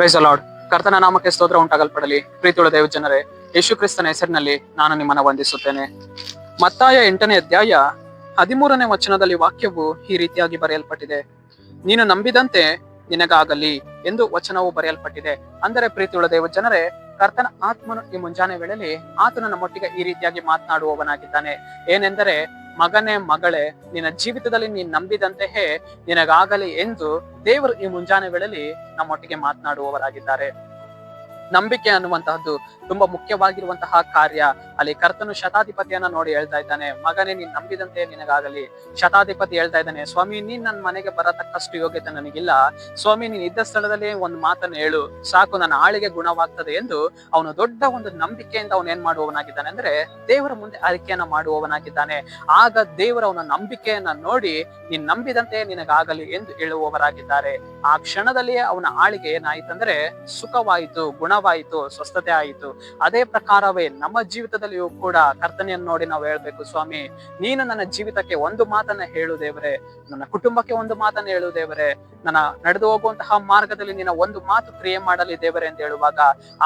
Price ಅಲಾಡ್ ಕರ್ತನ ನಾಮಕ್ಕೆ ಸ್ತೋತ್ರ ಉಂಟಾಗಲ್ಪಡಲಿ. ಪ್ರೀತಿಯುಳ ದೇವ ಜನರೇ ಯೇಸು ಕ್ರಿಸ್ತನ ಹೆಸರಿನಲ್ಲಿ ನಾನು ನಿಮ್ಮನ್ನ ವಂದಿಸುತ್ತೇನೆ. ಮತ್ತಾಯ ಎಂಟನೇ ಅಧ್ಯಾಯ ಹದಿಮೂರನೇ ವಚನದಲ್ಲಿ ವಾಕ್ಯವು ಈ ರೀತಿಯಾಗಿ ಬರೆಯಲ್ಪಟ್ಟಿದೆ. ನೀನು ನಂಬಿದಂತೆ ನಿನಗಾಗಲಿ ಎಂದು ವಚನವು ಬರೆಯಲ್ಪಟ್ಟಿದೆ. ಅಂದರೆ ಪ್ರೀತಿಯುಳ ದೇವ ಜನರೇ ಕರ್ತನ ಆತ್ಮನು ಈ ಮುಂಜಾನೆ ವೇಳೆಯಲ್ಲಿ ಆತನ ನಮ್ಮೊಟ್ಟಿಗೆ ಈ ರೀತಿಯಾಗಿ ಮಾತನಾಡುವವನಾಗಿದ್ದಾನೆ. ಏನೆಂದರೆ ಮಗನೇ ಮಗಳೇ ನಿನ್ನ ಜೀವಿತದಲ್ಲಿ ನೀನ್ ನಂಬಿದಂತೆಯೇ ನಿನಗಾಗಲಿ ಎಂದು ದೇವರು ಈ ಮುಂಜಾನೆ ವೇಳೆಯಲ್ಲಿ ನಮ್ಮೊಟ್ಟಿಗೆ ಮಾತನಾಡುವವರಾಗಿದ್ದಾರೆ. ನಂಬಿಕೆ ಅನ್ನುವಂತಹದ್ದು ತುಂಬಾ ಮುಖ್ಯವಾಗಿರುವಂತಹ ಕಾರ್ಯ. ಅಲ್ಲಿ ಕರ್ತನು ಶತಾಧಿಪತಿಯನ್ನ ನೋಡಿ ಹೇಳ್ತಾ ಇದ್ದಾನೆ, ಮಗನೇ, ನೀನ್ ನಂಬಿದಂತೆ ನಿನಗಾಗಲಿ. ಶತಾಧಿಪತಿ ಹೇಳ್ತಾ ಇದ್ದಾನೆ, ಸ್ವಾಮಿ, ನೀನ್ ನನ್ನ ಮನೆಗೆ ಬರತಕ್ಕಷ್ಟು ಯೋಗ್ಯತೆ ನನಗಿಲ್ಲ. ಸ್ವಾಮಿ, ನೀನ್ ಇದ್ದ ಸ್ಥಳದಲ್ಲಿ ಒಂದು ಮಾತನ್ನು ಹೇಳು. ಸಾಕು, ನನ್ನ ಆಳಿಗೆ ಗುಣವಾಗ್ತದೆ ಎಂದು ಅವನು ದೊಡ್ಡ ಒಂದು ನಂಬಿಕೆಯಿಂದ ಅವನು ಏನ್ ಮಾಡುವವನಾಗಿದ್ದಾನೆ ಅಂದ್ರೆ, ದೇವರ ಮುಂದೆ ಅರಿಕೆಯನ್ನ ಮಾಡುವವನಾಗಿದ್ದಾನೆ. ಆಗ ದೇವರ ಅವನ ನಂಬಿಕೆಯನ್ನ ನೋಡಿ, ನೀನ್ ನಂಬಿದಂತೆ ನಿನಗಾಗಲಿ ಎಂದು ಹೇಳುವವರಾಗಿದ್ದಾರೆ. ಆ ಕ್ಷಣದಲ್ಲಿಯೇ ಅವನ ಆಳಿಗೆ ಏನಾಯ್ತಂದ್ರೆ, ಸುಖವಾಯಿತು ಗುಣವಾಯಿತು ಸ್ವಸ್ಥತೆ ಆಯಿತು. ಅದೇ ಪ್ರಕಾರವೇ ನಮ್ಮ ಜೀವಿತದಲ್ಲಿಯೂ ಕೂಡ ಕರ್ತನೆಯನ್ನು ನೋಡಿ ನಾವು ಹೇಳ್ಬೇಕು, ಸ್ವಾಮಿ, ನೀನು ನನ್ನ ಜೀವಿತಕ್ಕೆ ಒಂದು ಮಾತನ್ನ ಹೇಳು ದೇವರೇ. ನನ್ನ ಕುಟುಂಬಕ್ಕೆ ಒಂದು ಮಾತನ್ನ ಹೇಳು ದೇವರೇ. ನನ್ನ ನಡೆದು ಹೋಗುವಂತಹ ಮಾರ್ಗದಲ್ಲಿ ನಿನ್ನ ಒಂದು ಮಾತು ಕ್ರಿಯೆ ಮಾಡಲಿ ದೇವರೇ ಅಂತ ಹೇಳುವಾಗ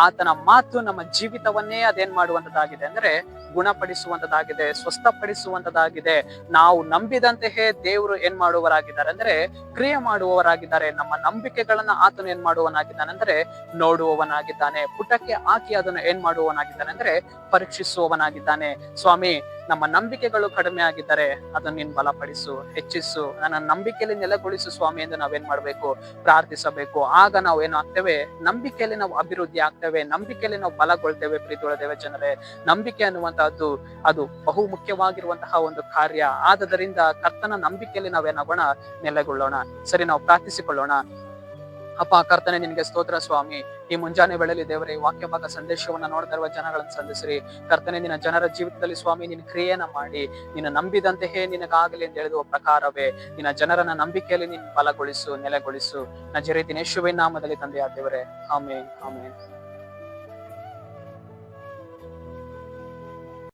ಆತನ ಮಾತು ನಮ್ಮ ಜೀವಿತವನ್ನೇ ಅದೇನ್ ಮಾಡುವಂತದ್ದಾಗಿದೆ ಅಂದ್ರೆ ಗುಣಪಡಿಸುವಂತದ್ದಾಗಿದೆ ಸ್ವಸ್ಥಪಡಿಸುವಂತದ್ದಾಗಿದೆ ನಾವು ನಂಬಿದಂತೆಯೇ ದೇವರು ಏನ್ ಮಾಡುವವರಾಗಿದ್ದಾರೆ ಅಂದ್ರೆ ಕ್ರಿಯೆ ಮಾಡುವವರಾಗಿದ್ದಾರೆ. ನಮ್ಮ ನಂಬಿಕೆಗಳನ್ನ ಆತನು ಏನ್ ಮಾಡುವವನಾಗಿದ್ದಾನೆ ಅಂದ್ರೆ ನೋಡುವವನಾಗಿದ್ದಾನೆ. ಪುಟಕ್ಕೆ ಹಾಕಿ ಅದನ್ನು ಏನ್ ಮಾಡುವವನಾಗಿದ್ದಾನೆ ಅಂದ್ರೆ ಪರೀಕ್ಷಿಸುವವನಾಗಿದ್ದಾನೆ. ಸ್ವಾಮಿ, ನಮ್ಮ ನಂಬಿಕೆಗಳು ಕಡಿಮೆ ಆಗಿದ್ದರೆ ಅದನ್ನ ನೀನ್ ಬಲಪಡಿಸು, ಹೆಚ್ಚಿಸು, ನನ್ನ ನಂಬಿಕೆಯಲ್ಲಿ ನೆಲೆಗೊಳಿಸು ಸ್ವಾಮಿ ಎಂದು ನಾವೇನ್ ಮಾಡ್ಬೇಕು? ಪ್ರಾರ್ಥಿಸಬೇಕು. ಆಗ ನಾವು ಏನು ಆಗ್ತೇವೆ? ನಂಬಿಕೆಯಲ್ಲಿ ನಾವು ಅಭಿವೃದ್ಧಿ ಆಗ್ತೇವೆ. ನಂಬಿಕೆಯಲ್ಲಿ ನಾವು ಬಲಗೊಳ್ತೇವೆ ಪ್ರೀತಿಯೊಳದೇವೆ ಜನರೇ. ನಂಬಿಕೆ ಅನ್ನುವಂತಹದ್ದು ಅದು ಬಹು ಮುಖ್ಯವಾಗಿರುವಂತಹ ಒಂದು ಕಾರ್ಯ. ಆದದರಿಂದ ಕರ್ತನ ನಂಬಿಕೆಯಲ್ಲಿ ನಾವೇನಾಗೋಣ ನೆಲೆಗೊಳ್ಳೋಣ. ಸರಿ, ನಾವು ಪ್ರಾರ್ಥಿಸಿಕೊಳ್ಳೋಣ. ಅಪ್ಪ, ಕರ್ತನೆ, ನಿನಗೆ ಸ್ತೋತ್ರ ಸ್ವಾಮಿ. ಈ ಮುಂಜಾನೆ ಬೆಳಲಿ ದೇವರೇ ವಾಕ್ಯ ಭಾಗ ಸಂದೇಶವನ್ನ ನೋಡ್ತಾ ಇರುವ ಜನಗಳನ್ನು ಸಂಧಿಸ್ರಿ. ಕರ್ತನೆ, ನಿನ್ನ ಜನರ ಜೀವಿತದಲ್ಲಿ ಸ್ವಾಮಿ, ನಿನ್ನ ಕ್ರಿಯೆಯನ್ನ ಮಾಡಿ, ನಿನ್ನ ನಂಬಿದಂತೆಯೇ ನಿನಗಾಗಲಿ ಅಂತ ಹೇಳುವ ಪ್ರಕಾರವೇ, ನಿನ್ನ ಜನರನ್ನ ನಂಬಿಕೆಯಲ್ಲಿ ನೀನು ಬಲಗೊಳಿಸು, ನೆಲೆಗೊಳಿಸು. ನಜರೇತಿನ ದಿನೇಶುವೆ ನಾಮದಲ್ಲಿ ತಂದೆಯಾದ ದೇವರೇ. ಆಮೇನ್ ಆಮೇನ್.